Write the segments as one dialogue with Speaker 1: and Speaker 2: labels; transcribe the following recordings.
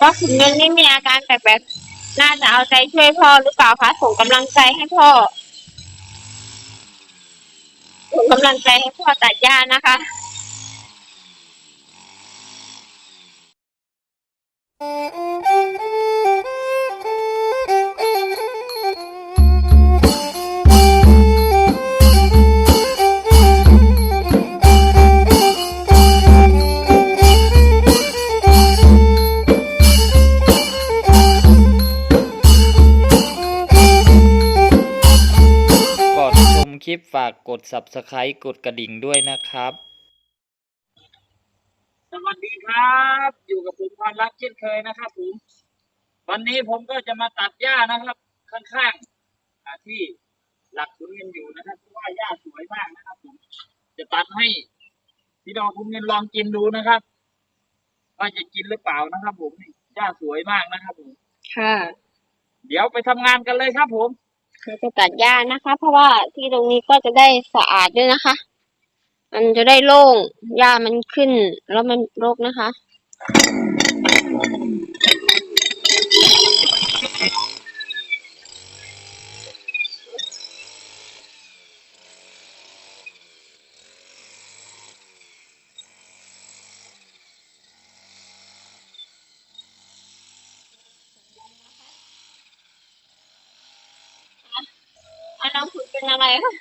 Speaker 1: แล้วก็คุณเงินนี่มีอาการแปลกๆน่าจะเอาใจช่วยพ่อหรือเปล่าคะส่งกำลังใจให้พ่อส่งกำลังใจให้พ่อตัดหญ้านะคะ
Speaker 2: ก่ ด subscribe กดกระดิ่งด้วยนะครับ
Speaker 3: สวัสดีครับ อยู่กับผมพรรักเช่นเคยนะครับผม วันนี้ผมก็จะมาตัดหญ้านะครับ ข้างๆอ่าที่หลักคุณเงินอยู่นะครับเพราะว่าหญ้าสวยมากนะครับ ผม จะตัดให้พี่น้องคุณเงินลองกินดูนะครับว่าจะกินหรือเปล่านะครับ ผมนี่หญ้าสวยมากนะครับผม
Speaker 1: ค่ะ
Speaker 3: เดี๋ยวไปทำงานกันเลยครับผม
Speaker 1: เราจะตัดหญ้านะคะ เพราะว่าที่ตรงนี้ก็จะได้สะอาดด้วยนะคะ มันจะได้โล่งหญ้ามันขึ้นแล้วมันรกนะคะ อันน้องคุณ เป็นอะไรคะ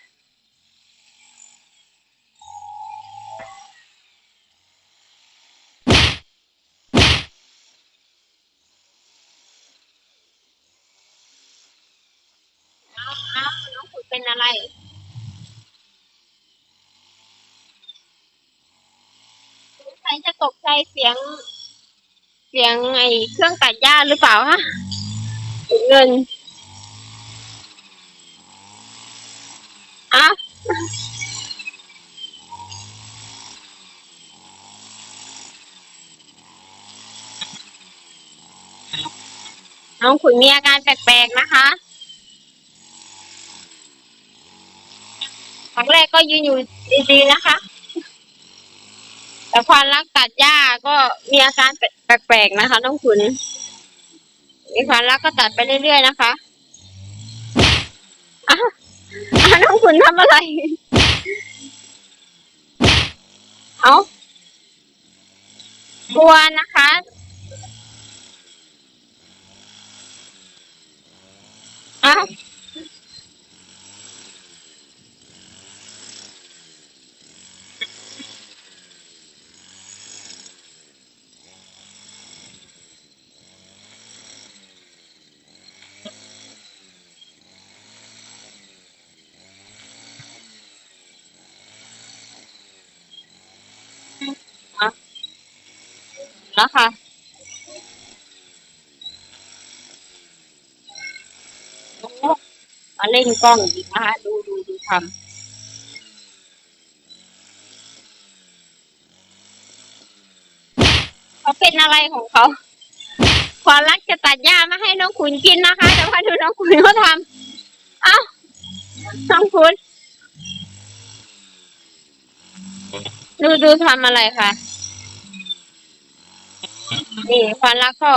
Speaker 1: เอาเอาน้องคุณเป็นอะไรสงสัยจะตกใจเสียง เสียงไอเครื่องตัดหญ้าหรือเปล่าคะเงิน อะน้องขุนมีอาการแปลกๆนะคะครั้งแรกก็ยืนอยู่ดีๆนะคะ แต่ความรักตัดหญ้าก็มีอาการแปลกๆนะคะ น้องขุนมีความรักก็ตัดไปเรื่อยๆนะคะ น้องขุนทำอะไร เอากลัวนะคะ อ้าว แล้วค่ะมาเล่นกล้องอีกนะคะดูดูดูทำเขาเป็นอะไรของเขาความรักจะตัดหญ้ามาให้น้องขุนกินนะคะแต่ว่าดูน้องขุนเขาทำเอ้าน้องขุนดูดูทำอะไรคะ นี่ความรักก็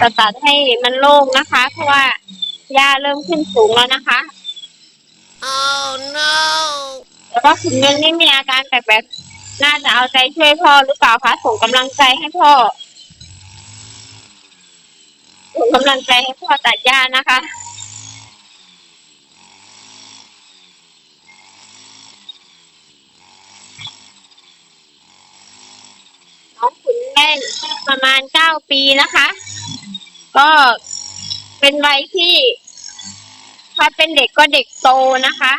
Speaker 1: จะตัดให้มันโล่งนะคะ เพราะว่าหญ้าเริ่มขึ้นสูงแล้วนะคะ
Speaker 4: Oh no!
Speaker 1: แล้วก็คุณเงินนี่มีอาการแปลกๆน่าจะเอาใจช่วยพ่อหรือเปล่าคะส่งกำลังใจให้พ่อส่งกำลังใจให้พ่อตัดหญ้านะคะ น้องขุนแม่ ประมาณเก้าปีนะคะ ก็เป็นวัยที่ ถ้าเป็นเด็กก็เด็กโตนะคะ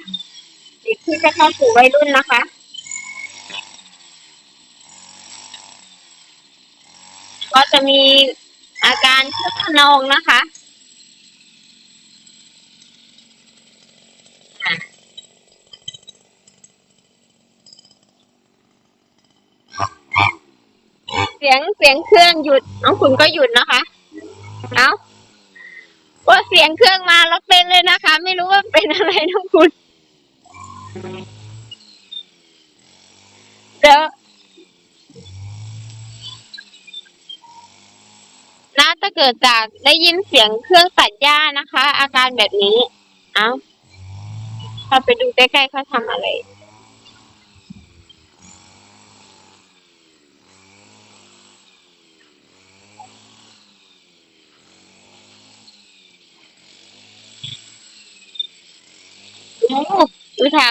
Speaker 1: เด็กที่จะเข้าสู่วัยรุ่นนะคะก็จะมีอาการคึกขนองนะคะอะ เสียงเสียงเครื่องหยุดน้องคุณก็หยุดนะคะ เอาว่าเสียงเครื่องมาแล้วเป็นเลยนะคะ ไม่รู้ว่าเป็นอะไรน้องคุณเดี๋ยวเกิดจากได้ยินเสียงเครื่องตัดหญ้านะคะ อาการแบบนี้ เอาถ้าไปดูใกล้ๆเขาทำอะไร โอ้ดูทำ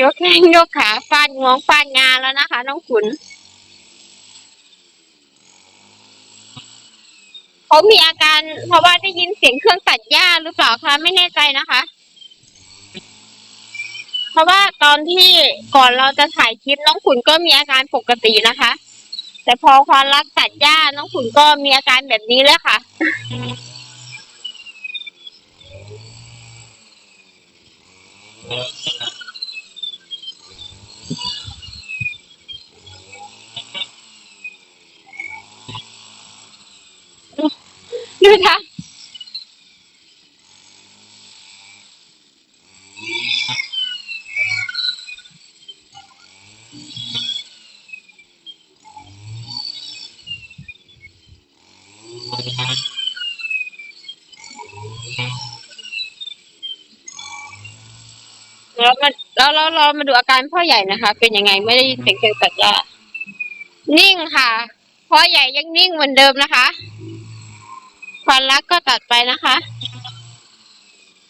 Speaker 1: ยกแข้งยกขาฟาดงวงฟาดงานแล้วนะคะ น้องขุนเขามีอาการ เพราะว่าได้ยินเสียงเครื่องตัดหญ้าหรือเปล่าคะไม่แน่ใจนะคะ เพราะว่าตอนที่ก่อนเราจะถ่ายคลิปน้องขุนก็มีอาการปกตินะคะ แต่พอความรักตัดหญ้าน้องขุนก็มีอาการแบบนี้แล้วค่ะ ดูค่ แล้วมาแล้วเราเรามาดูอาการพ่อใหญ่นะคะ เป็นยังไงไม่ได้ยินเสียงเครื่องตัดหญ้านิ่งค่ะพ่อใหญ่ยังนิ่งเหมือนเดิมนะคะความรักก็ตัดไปนะคะ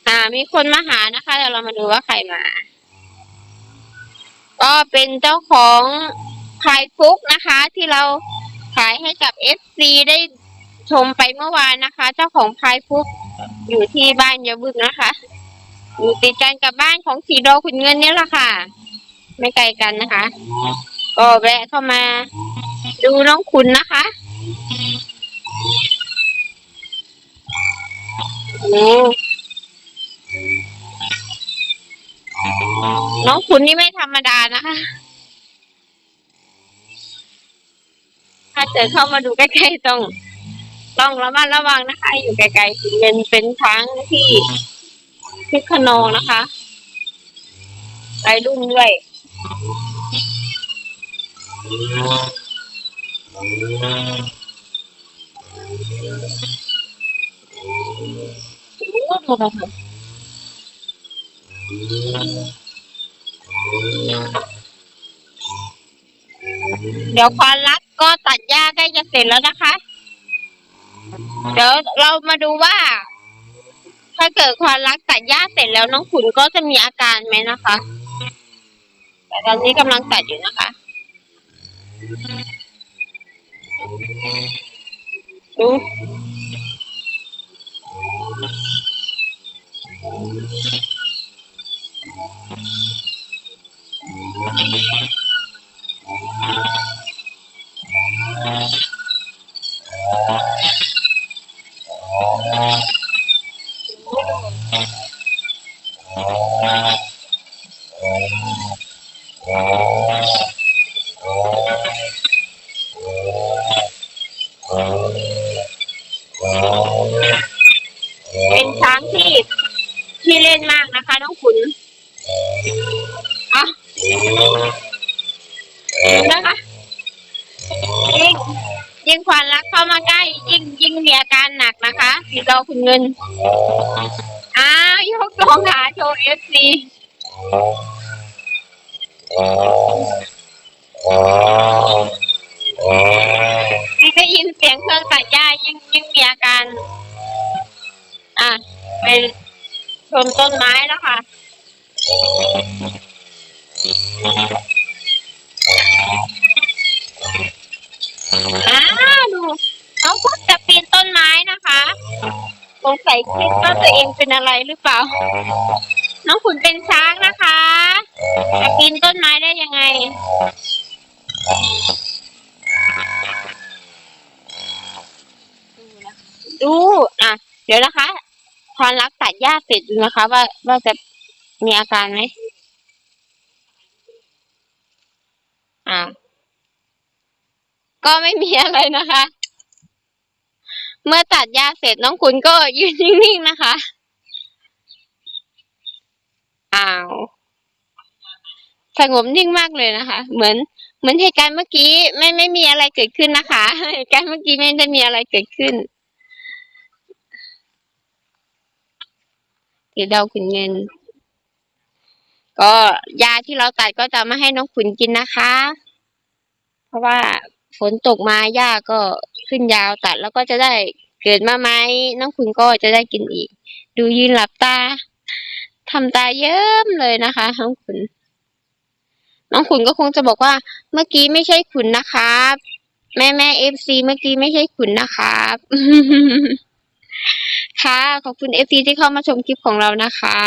Speaker 1: อ่า มีคนมาหานะคะเดี๋ยวเรามาดูว่าใครมา ก็เป็นเจ้าของพายฟุกนะคะ ที่เราขายให้กับเอฟซีได้ชมไปเมื่อวานนะคะ เจ้าของพายฟุกอยู่ที่บ้านยาบึกนะคะ อยู่ติดกันกับบ้านของสีโดอขุนเงินเนี่ยแหละค่ะ ไม่ไกลกันนะคะ ก็แวะเข้ามา ดูน้องคุณนะคะโอ้น้องคุณนี่ไม่ธรรมดานะคะ ถ้าเจอเข้ามาดูใกล้ๆต้อง ต้องระมัดระวังนะคะ อยู่ไกลๆถึงเป็นเป็นช้างที่ คึกขนองนะคะไปรุ่นด้วยเดี๋ยวควานรักก็ตัดหญ้าใกล้จะเสร็จแล้วนะคะ เดี๋ยวเรามาดูว่า ถ้าเกิดควานรักตัดหญ้าเสร็จแล้วน้องขุนก็จะมีอาการไหมนะคะ แต่ตอนนี้กำลังตัดอยู่นะคะ ดู เป็นช้างที่ที่เล่นมากนะคะ น้องขุนอะนะคะยิ่งยิ่งควานรักเข้ามาใกล้ ยิ่งยิ่งมีอาการหนักนะคะสีดอคุณเงินอ้าวยกสองขาโชว์เอฟซี ได้ยินเสียงเครื่องตัดหญ้ายิ่งยิ่งมีอาการ อะไปชนต้นไม้แล้วค่ะอ้าวดูน้องพุทจะปีนต้นไม้นะคะสงสัยคิดว่าตัวเองเป็นอะไรหรือเปล่า น้องขุนเป็นช้างนะคะ จะปีนต้นไม้ได้ยังไง ดูอะ เดี๋ยวนะคะพรรักตัดหญ้าเสร็จดูนะคะ ว่าว่าจะมีอาการไหมอ่าก็ไม่มีอะไรนะคะ เมื่อตัดหญ้าเสร็จน้องคุณก็ยืนนิ่งๆนะคะอ้าว สงบนิ่งมากเลยนะคะ เหมือนเหมือนเหตุการณ์เมื่อกี้ไม่ไม่มีอะไรเกิดขึ้นนะคะเหตุการณ์เมื่อกี้ไม่ได้มีอะไรเกิดขึ้นเดี๋ยวเดาขุนเงิน ก็ยาที่เราตัดก็จะมาให้น้องขุนกินนะคะ เพราะว่าฝนตกมาหญ้าก็ขึ้นยาวตัดแล้วก็จะได้เกิดมาไหมน้องขุนก็จะได้กินอีก ดูยืนหลับตาทำตาเยิ้มเลยนะคะน้องขุน น้องขุนก็คงจะบอกว่า เมื่อกี้ไม่ใช่ขุนนะครับ แม่แม่เอฟซีเมื่อกี้ไม่ใช่ขุนนะครับ ค่ะขอบคุณเอฟซีที่เข้ามาชมคลิปของเรานะคะ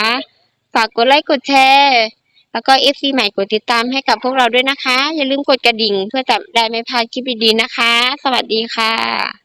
Speaker 1: ฝากกดไลค์กดแชร์แล้วก็เอฟซีใหม่กดติดตามให้กับพวกเราด้วยนะคะ อย่าลืมกดกระดิ่งเพื่อจะได้ไม่พลาดคลิปดีๆนะคะ สวัสดีค่ะ